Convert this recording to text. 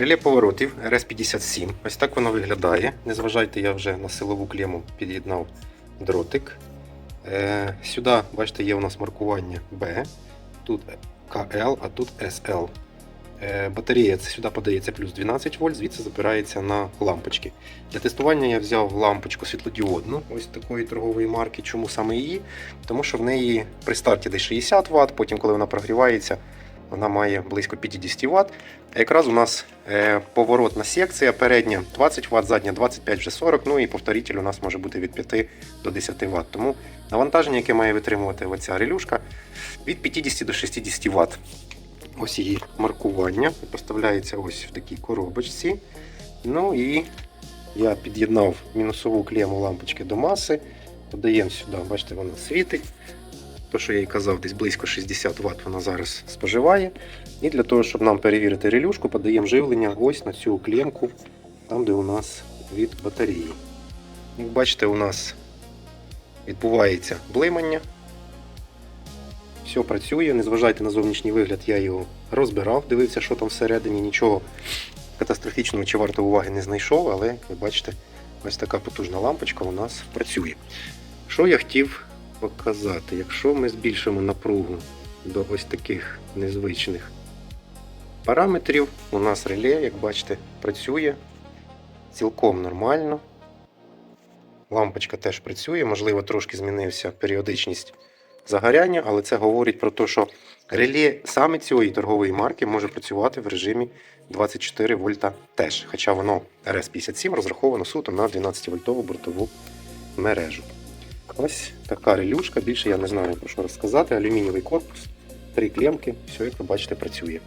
Реле поворотів RS57. Ось так воно виглядає. Не зважайте, я вже на силову клему під'єднав дротик. Е, сюди, бачите, є у нас маркування B, тут KL, а тут SL. Е, батарея це сюди подається плюс 12 вольт, звідси запирається на лампочки. Для тестування я взяв лампочку світлодіодну, ось такої торгової марки. Чому саме її? Тому що в неї при старті десь 60 Вт, потім, коли вона прогрівається, вона має близько 50 Вт. А якраз у нас е, поворотна секція, передня 20 Вт, задня 25 вже 40, ну і повторитель у нас може бути від 5 до 10 Вт. Тому навантаження, яке має витримувати оця релюшка, від 50 до 60 Вт. Ось її маркування. Поставляється ось в такій коробочці. Ну і я під'єднав мінусову клему лампочки до маси. Подаємо сюди, бачите, вона світить. То, що я їй казав, десь близько 60 Вт вона зараз споживає. І для того, щоб нам перевірити релюшку, подаємо живлення ось на цю клемку, там, де у нас від батареї. Як бачите, у нас відбувається блимання. Все працює, не зважайте на зовнішній вигляд, я його розбирав, дивився, що там всередині, нічого катастрофічного чи варто уваги не знайшов, але ви бачите, ось така потужна лампочка у нас працює. Що я хотів показати? Якщо ми збільшимо напругу до ось таких незвичних параметрів, у нас реле, як бачите, працює цілком нормально. Лампочка теж працює, можливо, трошки змінився періодичність загоряння, але це говорить про те, що реле саме цієї торгової марки може працювати в режимі 24 вольта теж, хоча воно RS57 розраховано суто на 12-вольтову бортову мережу. Ось така релюшка, більше я не знаю про що розказати. Алюмінієвий корпус, три клемки, все, як ви бачите, працює.